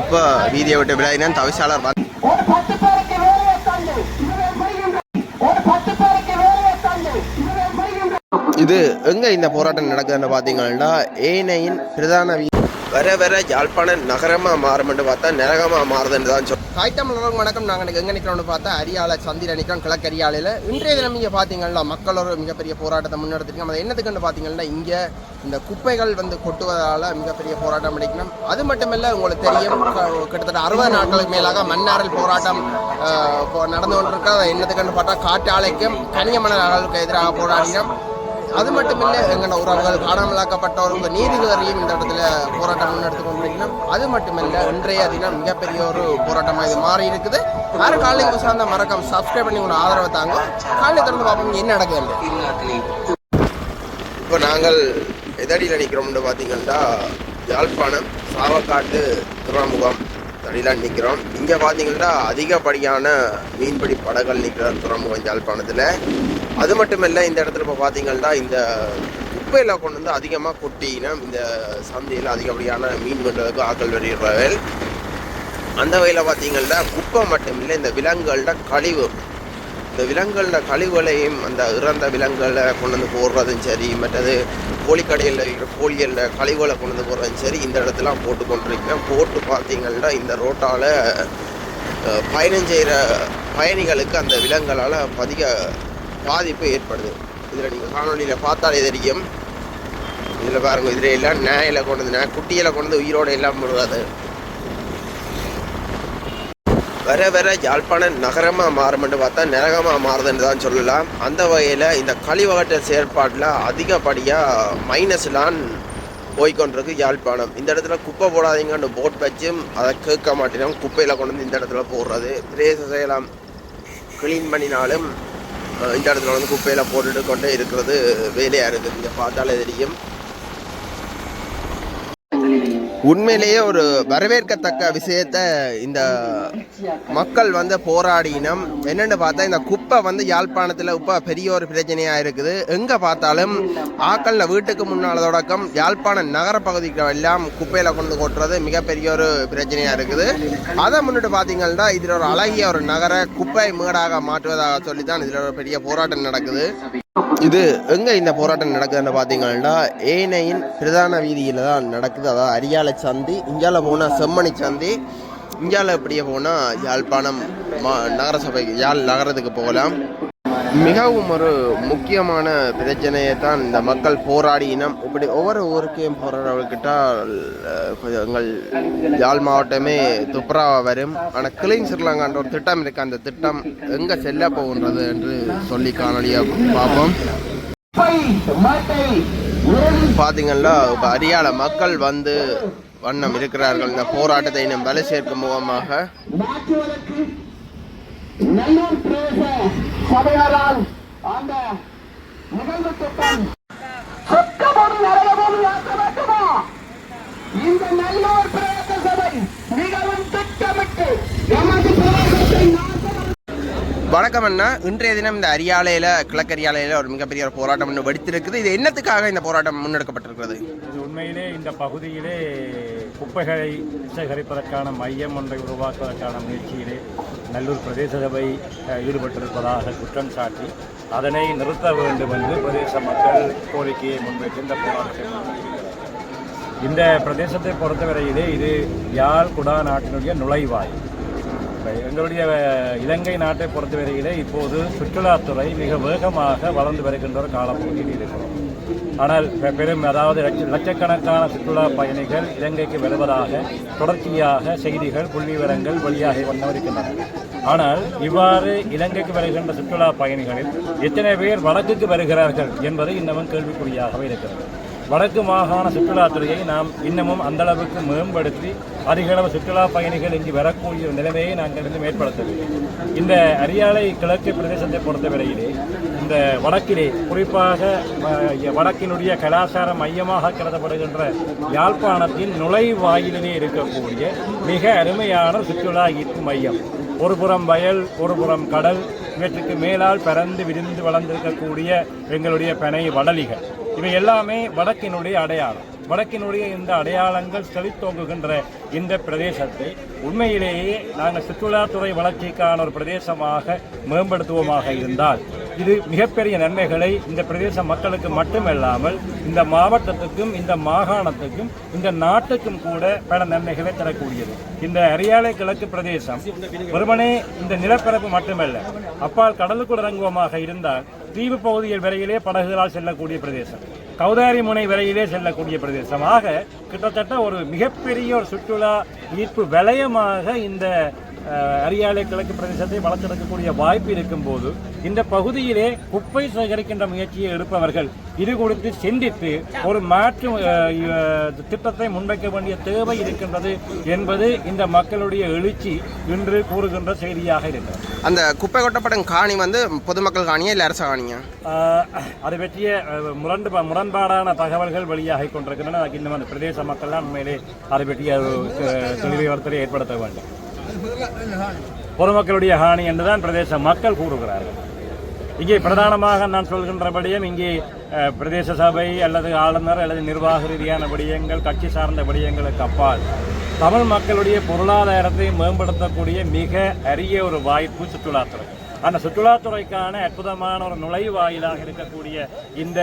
இப்போ வீதியை விட்டு விளையாடினா தவிசாளர் வந்து இது எங்க இந்த போராட்டம் நடக்குதுன்னு பார்த்தீங்கன்னா ஏனையின் பிரதான வீ வர வர யாழ்ப்பாணம் நகரமா மாறும்னு பார்த்தா நரகமா மாறுதுன்னு தான் சொல்லுவோம் காய்த்தம் வணக்கம். நாங்கள் எங்க நிற்கிறோம்னு பார்த்தா அரியாலை சந்திர நிற்கிறோம் கிழக்கரியாலையில். இன்றைய தினம் இங்கே பார்த்தீங்கன்னா மக்கள் ஒரு மிகப்பெரிய போராட்டத்தை முன்னெடுத்திருக்கோம். அது என்னத்துக்குன்னு பார்த்தீங்கன்னா இங்கே இந்த குப்பைகள் வந்து கொட்டுவதால் மிகப்பெரிய போராட்டம் அடிக்கணும். அது மட்டுமல்ல உங்களுக்கு தெரியும் கிட்டத்தட்ட அறுபது நாட்களுக்கு மேலாக மன்னாரில் போராட்டம் நடந்து கொண்டிருக்கிறது. என்னத்துக்குன்னு பார்த்தா காட்டாலைக்கும் மணல் எதிராக போராடினோம். அது மட்டும் இல்லை எங்களோட உறவுகள் காணாமலாக்கப்பட்டவர்கள் நீதிபதியும் இந்த இடத்துல போராட்டம் முன்னெடுத்து கொண்டிருக்கணும் அது மட்டுமல்ல இன்றைய தினம் மிகப்பெரிய ஒரு போராட்டமாக இது மாறி இருக்குது. யாரும் காலையில் சார்ந்த மறக்காம சப்ஸ்கிரைப் பண்ணி உங்களை ஆதரவை தாங்க. காலையில் திறந்து பார்ப்போம் என்ன நடக்குது இப்போ நாங்கள் எதடியில் நிற்கிறோம்னு பார்த்தீங்கன்னா யாழ்ப்பாணம் சாவக்காட்டு துறைமுகம் தடியில் நிற்கிறோம் இங்கே பார்த்தீங்கன்னா அதிகப்படியான மீன்பிடி படகுகள் நிற்கிற துறைமுகம் யாழ்ப்பாணத்தில். அது மட்டுமில்ல இந்த இடத்துல இப்போ பார்த்தீங்கன்னா இந்த குப்பையில் கொண்டு வந்து அதிகமாக கொட்டினா இந்த சந்தையில் அதிகப்படியான மீன் பண்ணுறதுக்கு ஆக்கள் வெளியிடுறவர்கள் அந்த வகையில் பார்த்தீங்கன்னா குப்பை மட்டும் இல்லை இந்த விலங்குகளோட கழிவு. இந்த விலங்குகளோட கழிவுகளையும் அந்த இறந்த விலங்குகளை கொண்டு வந்து போடுறதும் சரி மற்றது கோழிக்கடையில் இருக்கிற கோழிகளில் கழிவுகளை கொண்டு வந்து போடுறதும் சரி இந்த இடத்துல போட்டு கொண்டிருக்கேன் போட்டு பார்த்தீங்கன்னா இந்த ரோட்டால் பயணம் செய்கிற பயணிகளுக்கு அந்த விலங்குகளால் அதிக பாதிப்பு ஏற்படுது. இதில் நீங்கள் காணொலியில் பார்த்தாலே தெரியும். இதில் பாருங்க இதில் எல்லாம் நேயில் கொண்டு வந்து நான் குட்டியில் கொண்டு வந்து உயிரோடு எல்லாம் விடுறது வர வர யாழ்ப்பாணம் நகரமாக மாறும்னு பார்த்தா நரகமாக மாறுதுன்னு தான் சொல்லலாம். அந்த வகையில் இந்த கழிவகட்ட செயற்பாட்டில் அதிகப்படியாக மைனஸ்லான் போய்கொண்டிருக்கு யாழ்ப்பாணம். இந்த இடத்துல குப்பை போடாதீங்கன்னு போட் வச்சும் அதை கேட்க மாட்டேனோம் குப்பையில் கொண்டு வந்து இந்த இடத்துல போடுறது. பிரேச செய்யலாம் க்ளீன் பண்ணினாலும் இந்த இடத்துல வந்து குப்பையில் போட்டுட்டு கொண்டே இருக்கிறது வேலையாக இருக்குது. இங்கே பார்த்தாலே தெரியும். உண்மையிலேயே ஒரு வரவேற்கத்தக்க விஷயத்த இந்த மக்கள் வந்து போராடினம். என்னென்னு பார்த்தா இந்த குப்பை வந்து யாழ்ப்பாணத்தில் இப்போ பெரிய ஒரு பிரச்சனையாக இருக்குது. எங்கே பார்த்தாலும் ஆக்களில் வீட்டுக்கு முன்னால் தொடக்கம் யாழ்ப்பாணம் நகர பகுதிக்கு எல்லாம் குப்பையில் கொண்டு கொட்டுறது மிகப்பெரிய ஒரு பிரச்சனையாக இருக்குது. அதை முன்னிட்டு பார்த்தீங்கன்னா இதில் ஒரு அழகிய ஒரு நகர குப்பை மேடாக மாற்றுவதாக சொல்லி தான் இதில் ஒரு பெரிய போராட்டம் நடக்குது. இது எங்க இந்த போராட்டம் நடக்குதுன்னு பார்த்தீங்கன்னா ஏனையின் பிரதான வீதியில தான் நடக்குது. அதாவது அரியாலை சந்தி இங்கால போனால் செம்மணி சந்தி இங்கால இப்படியே போனால் யாழ்ப்பாணம் மா நகரசபைக்கு யாழ் நகரத்துக்கு போகலாம். மிகவும் ஒரு முக்கியமான பிரச்சனையை தான் இந்த மக்கள் போராடினம் இப்படி ஒவ்வொரு ஊருக்கையும் போராடவர்கிட்ட கொஞ்சம் எங்கள் யாழ் மாவட்டமே துப்புராவா வரும். ஆனால் கிளீன் ஸ்ரீலங்கான்ற ஒரு திட்டம் இருக்கு. அந்த திட்டம் எங்கே செல்ல போகின்றது என்று சொல்லி காணொலியாக பார்ப்போம். பார்த்தீங்கன்னா இப்போ அரியால மக்கள் வந்து வண்ணம் இருக்கிறார்கள். இந்த போராட்டத்தை இன்னும் வலை சேர்க்கும் முகமாக. நல்லூர் பிரதேச சபையாரால் அந்த நிகழ்வு திட்டம் சொக்கபோடு நரகபோடு ஆக்க வேண்டுமா இந்த நல்லோர் பிரேத சபை மிகவும் திட்டமிட்டு எமது வணக்கம் அண்ணா. இன்றைய தினம் இந்த அரியாலையில் கிழக்கரியாலையில் ஒரு மிகப்பெரிய ஒரு போராட்டம் ஒன்று வெடித்திருக்குது. இது என்னத்துக்காக இந்த போராட்டம் முன்னெடுக்கப்பட்டிருக்கிறது? இது உண்மையிலே இந்த பகுதியிலே குப்பைகளை சேகரிப்பதற்கான மையம் ஒன்றை உருவாக்குவதற்கான முயற்சியிலே நல்லூர் பிரதேச சபை ஈடுபட்டிருப்பதாக குற்றம் சாட்டி அதனை நிறுத்த வேண்டும் என்று பிரதேச மக்கள் கோரிக்கையை முன்வைத்து இந்த போராட்டத்தை இந்த பிரதேசத்தை பொறுத்தவரையிலே இது யாழ் குடா நாட்டினுடைய நுழைவாய் எங்களுடைய இலங்கை நாட்டை பொறுத்தவரையிலே இப்போது சுற்றுலாத்துறை மிக வேகமாக வளர்ந்து வருகின்ற ஒரு காலப்பகுதியில் இருக்கிறோம். ஆனால் பெரும் அதாவது லட்ச- லட்சக்கணக்கான சுற்றுலா பயணிகள் இலங்கைக்கு வருவதாக தொடர்ச்சியாக செய்திகள் புள்ளி விவரங்கள் வெளியாகி வந்திருக்கின்றன ஆனால் இவ்வாறு இலங்கைக்கு வருகின்ற சுற்றுலா பயணிகளில் எத்தனை பேர் வடக்குக்கு வருகிறார்கள் என்பது இன்னமும் கேள்விக்குறியாகவே இருக்கிறது. வடக்கு மாகாண சுற்றுலாத்துறையை நாம் இன்னமும் அந்த அளவுக்கு மேம்படுத்தி அதிகளவு சுற்றுலா பயணிகள் இங்கு வரக்கூடிய நிலைமையை நாங்கள் இருந்து ஏற்படுத்த வேண்டும் இந்த அரியாலை கிழக்கு பிரதேசத்தை பொறுத்தவரையிலே இந்த வடக்கிலே குறிப்பாக வடக்கினுடைய கலாச்சார மையமாக கருதப்படுகின்ற யாழ்ப்பாணத்தின் நுழைவாயிலே இருக்கக்கூடிய மிக அருமையான சுற்றுலா ஈர்ப்பு மையம். ஒருபுறம் வயல் ஒருபுறம் கடல் இவற்றுக்கு மேலால் பறந்து விரிந்து வளர்ந்திருக்கக்கூடிய எங்களுடைய பனை வடலிகள். இவை எல்லாமே வடக்கினுடைய அடையாளம். வடக்கினுடைய இந்த அடையாளங்கள் செழித்தோங்குகின்ற இந்த பிரதேசத்தை உண்மையிலேயே நாங்கள் சுற்றுலாத்துறை வளர்ச்சிக்கான ஒரு பிரதேசமாக மேம்படுத்துவோமாக இருந்தால் இது மிகப்பெரிய நன்மைகளை இந்த பிரதேச மக்களுக்கு மட்டுமல்லாமல் இந்த மாவட்டத்துக்கும் இந்த மாகாணத்துக்கும் இந்த நாட்டுக்கும் கூட பல நன்மைகளை தரக்கூடியது. இந்த அரியாலை கிழக்கு பிரதேசம் ஒருவனே இந்த நிலப்பரப்பு மட்டுமல்ல அப்பால் கடலுக்குள் இறங்குவமாக இருந்தால் தீவு பகுதியில் வரையிலே படகுகளால் செல்லக்கூடிய பிரதேசம். கௌதாரி முனை வரையிலே செல்லக்கூடிய பிரதேசமாக கிட்டத்தட்ட ஒரு மிகப்பெரிய ஒரு சுற்றுலா ஈர்ப்பு வலயமாக இந்த அரியாலை கிழக்கு பிரதேசத்தை வளர்த்தெடுக்கக்கூடிய வாய்ப்பு இருக்கும்போது இந்த பகுதியிலே குப்பை சேகரிக்கின்ற முயற்சியை எடுப்பவர்கள் இது குறித்து சிந்தித்து ஒரு மாற்று திட்டத்தை முன்வைக்க வேண்டிய தேவை இருக்கின்றது என்பது இந்த மக்களுடைய எழுச்சி இன்று கூறுகின்ற செய்தியாக இருக்கிறது. அந்த குப்பை கொட்டப்படும் காணி வந்து பொதுமக்கள் காணியா இல்லை அரசு காணியா? அது பற்றிய முரண்டு முரண்பாடான தகவல்கள் வெளியாகி கொண்டிருக்கின்றன. இன்னும் அந்த பிரதேச மக்கள்லாம் உண்மையிலே அதை பற்றிய ஒரு அஹ், தெளிவுபடுத்தலை ஏற்படுத்த வேண்டும். பொதுமக்களுடைய ஹானி என்றுதான் பிரதேச மக்கள் கூறுகிறார்கள். இங்கே பிரதானமாக நான் சொல்கின்றபடியும் இங்கே பிரதேச சபை அல்லது ஆளுநர் அல்லது நிர்வாக ரீதியான விடயங்கள் கட்சி சார்ந்த விடயங்களுக்கு அப்பால் தமிழ் மக்களுடைய பொருளாதாரத்தை மேம்படுத்தக்கூடிய மிக அரிய ஒரு வாய்ப்பு சுற்றுலாத்துறை. அந்த சுற்றுலாத்துறைக்கான அற்புதமான ஒரு நுழைவாயிலாக இருக்கக்கூடிய இந்த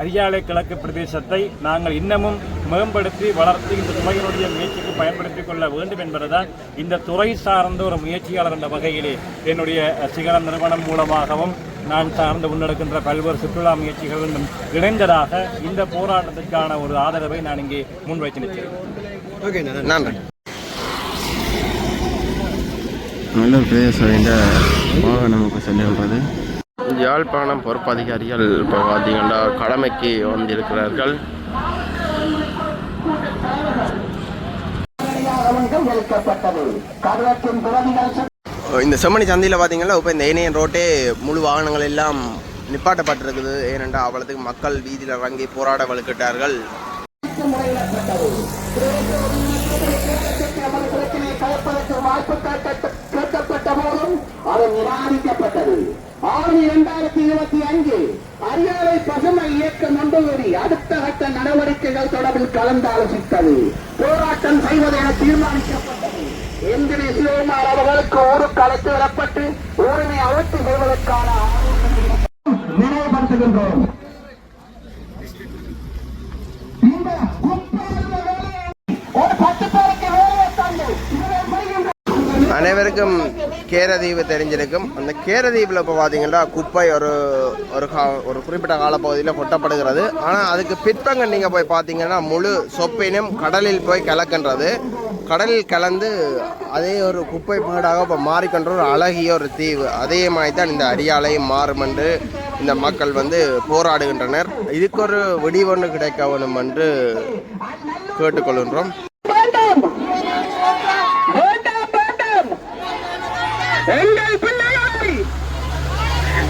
அரியாலை கிழக்கு பிரதேசத்தை நாங்கள் இன்னமும் மேம்படுத்தி வளர்த்து இந்த துறையினுடைய முயற்சிக்கு பயன்படுத்திக் கொள்ள வேண்டும் என்பதுதான் இந்த துறை சார்ந்த ஒரு முயற்சியாளர் என்ற வகையிலே என்னுடைய சிகரம் நிறுவனம் மூலமாகவும் நான் சார்ந்து முன்னெடுக்கின்ற பல்வேறு சுற்றுலா முயற்சிகளும் இணைந்ததாக இந்த போராட்டத்திற்கான ஒரு ஆதரவை நான் இங்கே முன்வைத்து நிற்கிறேன் நன்றி. பிரதேச வாகனமுக்கு செல்லுகின்றது. யாழ்ப்பாணம் பொறுப்பு அதிகாரிகள் இப்போ பார்த்தீங்கன்னா கடமைக்கு வந்திருக்கிறார்கள். இந்த செம்மணி சந்தையில் பார்த்தீங்கன்னா இப்போ இந்த ஏனையன் ரோட்டே முழு வாகனங்கள் எல்லாம் நிப்பாட்டப்பட்டிருக்குது. ஏனென்றால் அவ்வளோத்துக்கு மக்கள் வீதியில் இறங்கி போராட வலுக்கிட்டார்கள். வாய்ப்பு அது நிராகரிக்கப்பட்டது. ஆறு இரண்டாயிரத்தி இருபத்தி அஞ்சு அரியாலை பசுமை இயக்கம் ஒன்றுவரி அடுத்த கட்ட நடவடிக்கைகள் தொடர்பில் கலந்து ஆலோசித்தது. போராட்டம் செய்வது என தீர்மானிக்கப்பட்டது. எந்திரி சிவகுமார் அவர்களுக்கு ஊருக்கு அழைத்து வரப்பட்டு ஊரினை அழைத்து செய்வதற்கான நினைவுபடுத்துகின்றோம். அனைவருக்கும் கேரதீவு தெரிஞ்சிருக்கும். அந்த கேரதீவில் இப்போ பார்த்தீங்கன்னா குப்பை ஒரு ஒரு கா ஒரு குறிப்பிட்ட காலப்பகுதியில் கொட்டப்படுகிறது. ஆனால் அதுக்கு பிற்பங்க நீங்கள் போய் பார்த்தீங்கன்னா முழு சொப்பினும் கடலில் போய் கலக்கின்றது. கடலில் கலந்து அதே ஒரு குப்பை வீடாக இப்போ மாறிக்கொண்ட ஒரு அழகிய ஒரு தீவு. அதே மாதிரி தான் இந்த அரியாலையும் மாறும் என்று இந்த மக்கள் வந்து போராடுகின்றனர். இதுக்கு ஒரு விடிவொன்று கிடைக்க வேணும் என்று கேட்டுக்கொள்கின்றோம் வேண்டாம் வேண்டாம் வேண்டாம் எங்கள் பிள்ளைகளை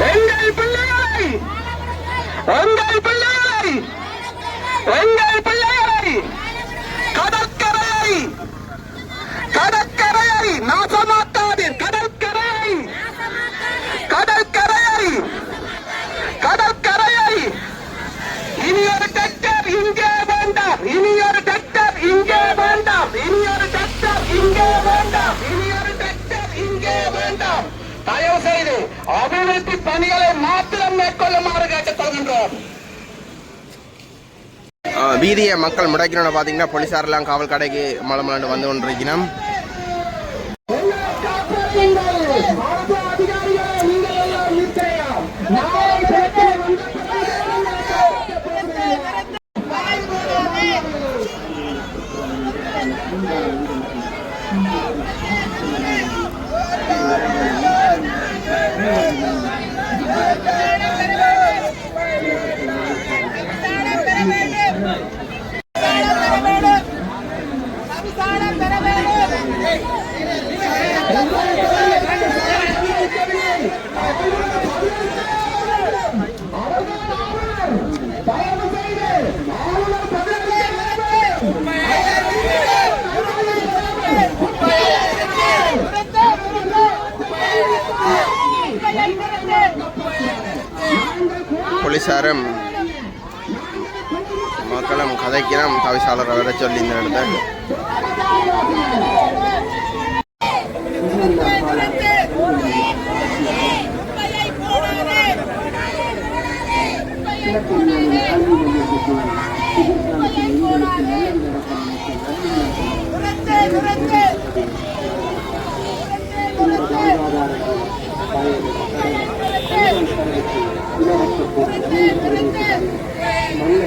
எங்கள் பிள்ளைகளை எங்கள் பிள்ளைகளை எங்கள் வீதியை மக்கள் முடக்கணும்னு பார்த்தீங்கன்னா போலீஸாரெல்லாம் காவல் கடைக்கு மலமலாண்டு வந்து கொண்டிருக்கணும் போலீஸாரும் மக்களும் கதைக்கிறோம் தவிசாளரை வர சொல்லி இந்த இடத்த Thank you. இலவச பொருள் நல்ல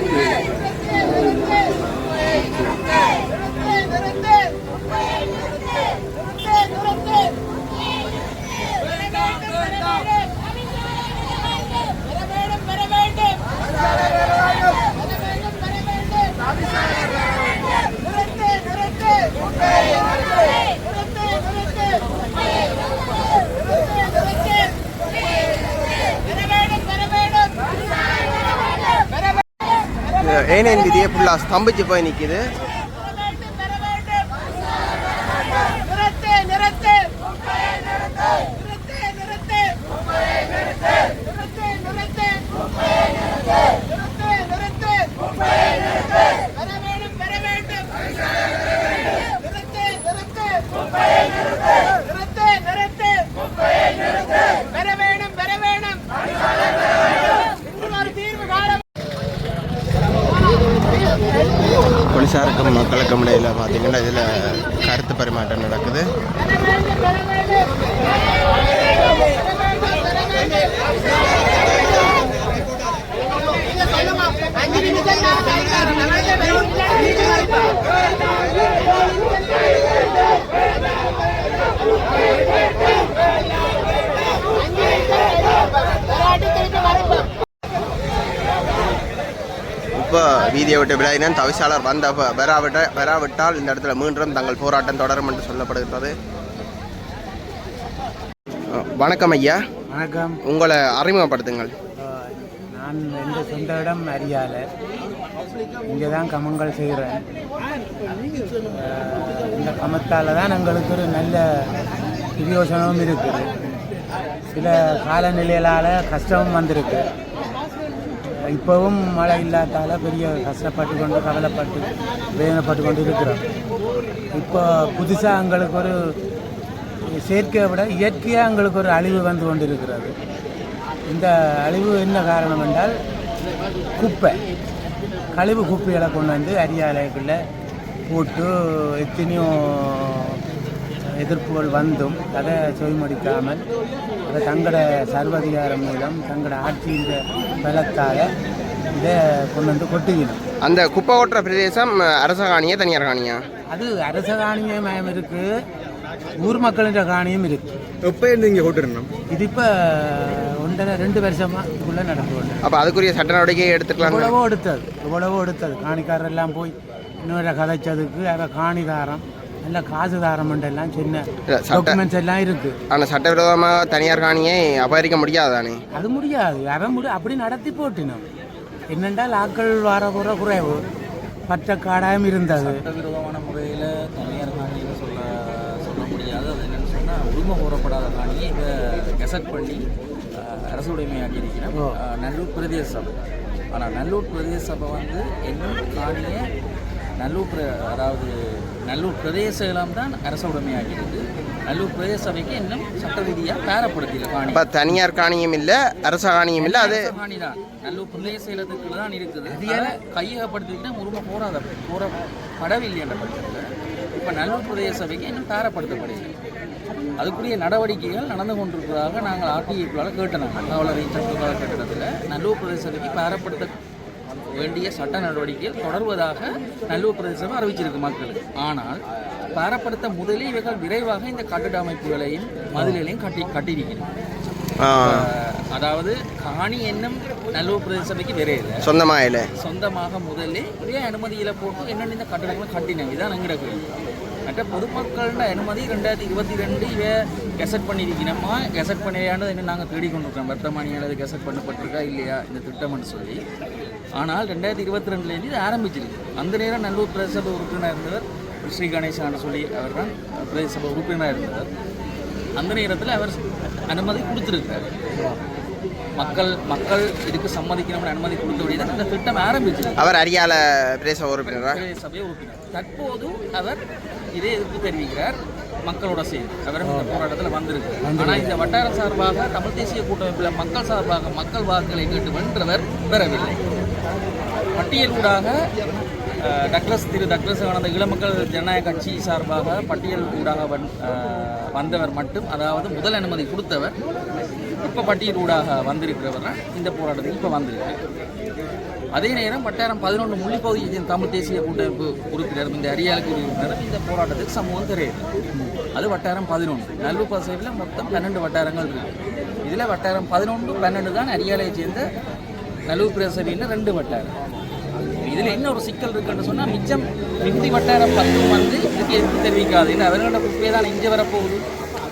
ஏனேன் விதியே ஃபுல்லாக ஸ்தம்பிச்சு போய் நிற்கிது பார்த்தீங்கன்னா இதில் கருத்து பரிமாற்றம் நடக்குது. இப்போ வீதியை விட்டு விலகினேன் தவிசாளர் வந்த ப- வராவிட்ட வராவிட்டால் இந்த இடத்துல மீண்டும் தங்கள் போராட்டம் தொடரும் என்று சொல்லப்படுகிறது வணக்கம் ஐயா. வணக்கம். உங்களை அறிமுகப்படுத்துங்கள். நான் எந்த சொந்த இடம் அறியால இங்கே தான் கமங்கள் செய்கிறேன். இந்த கமத்தால் தான் எங்களுக்கு ஒரு நல்ல பிரயோசனமும் இருக்குது. சில காலநிலைகளால் கஷ்டமும் வந்திருக்கு. இப்போவும் மழை இல்லாதால பெரிய கஷ்டப்பட்டு கொண்டு கவலைப்பட்டு வேதனைப்பட்டு கொண்டு இருக்கிறோம். இப்போ புதுசாக எங்களுக்கு ஒரு செயற்கையை விட இயற்கையாக எங்களுக்கு ஒரு அழிவு வந்து கொண்டு இருக்கிறது இந்த அழிவு என்ன காரணம் என்றால் குப்பை. கழிவு குப்பைகளை கொண்டு வந்து அரியாலைக்குள்ளே போட்டு எத்தனையோ எதிர்ப்புகள் வந்தும் அதை செவிமடிக்காமல் அதை தங்களோட சர்வதிகாரம் மூலம் தங்களோட ஆட்சியின் பலத்தால் இதை கொண்டு வந்து கொட்டுகினோம் அந்த குப்பை ஓட்டுற பிரதேசம் அரச காணியா தனியார் காணியா? அது அரச காணியம் இருக்கு ஊர் மக்களின் காணியும் இருக்கு. எப்போ இருந்து இங்கே ஓட்டுறணும் இது இப்போ ஒன்றரை ரெண்டு வருஷமா இதுக்குள்ளே நடந்து கொண்டு அப்போ அதுக்குரிய சட்ட நடவடிக்கை எடுத்துக்கலாம் எவ்வளவோ எடுத்தது எவ்வளவோ எடுத்தது. காணிக்காரர் எல்லாம் போய் இன்னொரு கதைச்சதுக்கு அதை காணிதாரம். நல்ல காசு தாரம் எல்லாம் சின்ன டாக்குமெண்ட்ஸ் எல்லாம் இருக்கு. ஆனால் சட்டவிரோதமாக தனியார் காணியை அபகரிக்க முடியாதானே? அது முடியாது. அதை முடி அப்படி நடத்தி போட்டினோம். என்னென்றால் ஆக்கள் வர குற குறைவு. பற்ற காடாயம் இருந்தது. சட்டவிரோதமான முறையில் தனியார் காணின்னு சொல்ல சொல்ல முடியாது. அது என்னன்னு சொன்னால் உரிமை கோரப்படாத காணியை இதை கெசட் பண்ணி அரசு உடைமையாக்கி இருக்கிறோம் நல்லூர் பிரதேச சபை ஆனால் நல்லூர் பிரதேச சபை வந்து இன்னும் காணியை நல்லூர் பிர அதாவது நல்லூர் பிரதேச இடம் தான் அரசு உடைமையாக்கியிருக்கு நல்லூர் பிரதேச சபைக்கு இன்னும் சட்ட ரீதியாக பேரப்படுத்தல காணி. இப்போ தனியார் காணியும் இல்லை அரச காணியும் இல்லை அது காணி தான். நல்லூர் பிரதேச இடத்துக்குள்ள தான் இருக்குது. அதை கையகப்படுத்திக்கிட்டா உரிமை போராத போராடவில்லை என்ற பட்சத்தில். இப்போ நல்லூர் பிரதேச சபைக்கு இன்னும் தாரப்படுத்தப்படவில்லை அதுக்குரிய நடவடிக்கைகள் நடந்து கொண்டிருப்பதாக நாங்கள் ஆர்டிஐக்குள்ளால் கேட்டனாங்க தகவல் ரீச்சர் கட்டிடத்தில் நல்லூர் பிரதேச சபைக்கு தாரப்படுத்த வேண்டிய சட்ட நடவடிக்கைகள் தொடர்வதாக நல்லூர் பிரதேச சபை அறிவிச்சிருக்கு மக்களுக்கு. ஆனால் பாரப்படுத்த முதலே இவர்கள் விரைவாக இந்த கட்டிட அமைப்புகளையும் மதிலையும் கட்டி கட்டியிருக்கிறது அதாவது காணி என்னும் நல்லூர் பிரதேச சபைக்கு விரையில சொந்தமாக இல்லை. சொந்தமாக முதல்ல இதே அனுமதியில போட்டு என்னென்ன இந்த கட்டடங்களை கட்டினாங்க இதான் எங்கட கேள்வி மற்ற பொதுமக்களோட அனுமதி ரெண்டாயிரத்தி இருபத்தி ரெண்டு இவ கெசட் பண்ணியிருக்கணுமா கெசட் பண்ணியானது என்ன நாங்கள் தேடிக்கொண்டிருக்கோம் வர்த்தமானியானது கெசட் பண்ணப்பட்டிருக்கா இல்லையா? இந்த திட்டம்னு சொல்லி. ஆனால் ரெண்டாயிரத்தி இருபத்தி ரெண்டுலேருந்து இது ஆரம்பிச்சிருக்கு. அந்த நேரம் நல்லூர் பிரதேச சபை உறுப்பினர் இருந்தவர் ஸ்ரீ கணேசான்னு சொல்லி அவர் தான் பிரதேச சபை உறுப்பினராக இருந்தவர். அந்த நேரத்தில் அவர் அனுமதி கொடுத்துருக்காரு மக்கள் மக்கள் இதுக்கு சம்மதிக்கணும்னு அனுமதி கொடுத்தபடி தான் இந்த திட்டம் ஆரம்பிச்சு அவர் அரியால பிரதேச உறுப்பினரா? சபை உறுப்பினர். தற்போது அவர் இதே எதிர்ப்பு தெரிவிக்கிறார். மக்களோட சேர்ந்து. அவரும் இந்த போராட்டத்தில் வந்திருக்கு ஆனால் இந்த வட்டார சார்பாக தமிழ் தேசிய கூட்டமைப்பில் மக்கள் சார்பாக மக்கள் வாக்குகளை கேட்டு வென்றவர் பெறவில்லை. பட்டியலூடாக டக்ளஸ் திரு டக்ளஸ் ஆனந்த இளமக்கள் ஜனநாயக கட்சி சார்பாக பட்டியல் ஊடாக வந் வந்தவர் மட்டும் அதாவது முதல் அனுமதி கொடுத்தவர். இப்போ பட்டியல் ஊடாக வந்திருக்கிறவர் இந்த போராட்டத்துக்கு இப்போ வந்திருக்கு அதே நேரம் வட்டாரம் பதினொன்று முள்ளிப்பகுதியின் தமிழ் தேசிய கூட்டமைப்பு உறுப்பினர் இந்த அரியாளுக்கு உறுப்பினர் இந்த போராட்டத்துக்கு சமூகம் தெரியுது. அது வட்டாரம் பதினொன்று நல்லூர் பசையில் மொத்தம் பன்னெண்டு வட்டாரங்கள் இருக்கு. இதில் வட்டாரம் பதினொன்று பன்னெண்டு தான் அரியாலையை சேர்ந்த நல்லூர் பிரசவின்னு ரெண்டு வட்டாரம். இதில் என்ன ஒரு சிக்கல் இருக்குன்னு சொன்னால் மிச்சம் மிகுதி வட்டாரம் பத்தும் வந்து இதுக்கு எதிர்ப்பு தெரிவிக்காது. ஏன்னா அவர்களோட குப்பையே தான் இங்கே வரப்போகுது.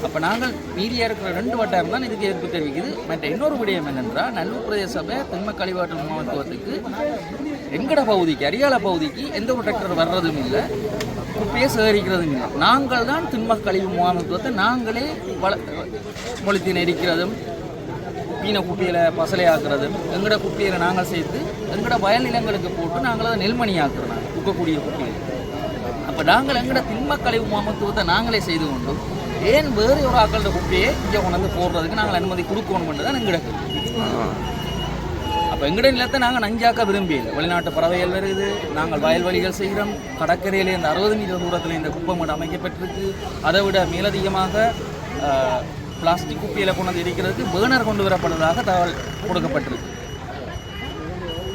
அப்போ நாங்கள் மீதியாக இருக்கிற ரெண்டு வட்டாரம் தான் இதுக்கு எதிர்ப்பு தெரிவிக்குது. மற்ற இன்னொரு விடயம் என்னென்றால் நல்லூர் பிரதேச சபை திண்ம கழிவாற்றல் மகத்துவத்துக்கு எங்கட பகுதிக்கு அரியால பகுதிக்கு எந்த ஒரு டிராக்டர் வர்றதும் இல்லை குப்பையை சேகரிக்கிறதும் இல்லை. நாங்கள் தான் திண்ம கழிவு முகாமத்துவத்தை நாங்களே வள மொழித்தின் நெரிக்கிறதும் மீனை குப்பியில் பசலையாக்குறதும் எங்கட குப்பியில் நாங்கள் சேர்த்து எங்கட வயல் நிலங்களுக்கு போட்டு நாங்கள் அதை நெல்மணி ஆக்குறோம் நாங்கள் குப்பக்கூடிய குப்பியில் அப்போ நாங்கள் எங்கட திண்ம கழிவு மாமத்துவத்தை நாங்களே செய்து கொண்டு ஏன் வேறு ஒரு ஆக்களோட குப்பையை இங்கே கொண்டாந்து போடுறதுக்கு நாங்கள் அனுமதி கொடுக்கணும் தான் எங்கட அப்போ எங்கட நிலத்தை நாங்கள் நஞ்சாக்க விரும்பியில்லை வெளிநாட்டு பறவைகள் வருது நாங்கள் வயல்வெளிகள் செய்கிறோம். கடற்கரையில் இந்த அறுபது மீட்டர் தூரத்தில் இந்த குப்பை மட்டும் அமைக்கப்பட்டிருக்கு. அதை விட மேலதிகமாக பிளாஸ்டிக் குப்பியில் கொண்டு வந்து எரிக்கிறதுக்கு பேனர் கொண்டு வரப்படுவதாக தகவல் கொடுக்கப்பட்டிருக்கு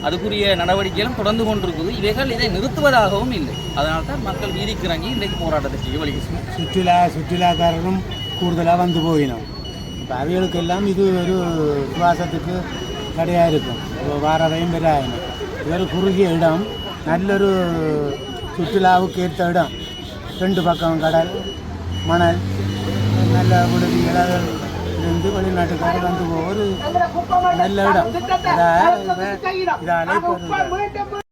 அதுக்குரிய நடவடிக்கைகளும் தொடர்ந்து கொண்டிருக்குது. இவைகள் இதை நிறுத்துவதாகவும் இல்லை. அதனால தான் மக்கள் வீதிக்கு இறங்கி இன்றைக்கு போராட்டத்தை செய்ய வழி சுற்றுலா சுற்றுலாக்காரரும் கூடுதலாக வந்து போயினோம். இப்போ அவைகளுக்கு எல்லாம் இது ஒரு சுவாசத்துக்கு தடையாக இருக்கும். இப்போ வாரதையும் பெறாயினும். இது ஒரு குறுகிய இடம். நல்லொரு சுற்றுலாவுக்கு ஏற்ற இடம். ரெண்டு பக்கம் கடல் மணல் நல்ல விடுதி இளவல் இருந்து வெளிநாட்டுக்காரர் வந்து போக ஒரு நல்ல இடம். இதால் இதால்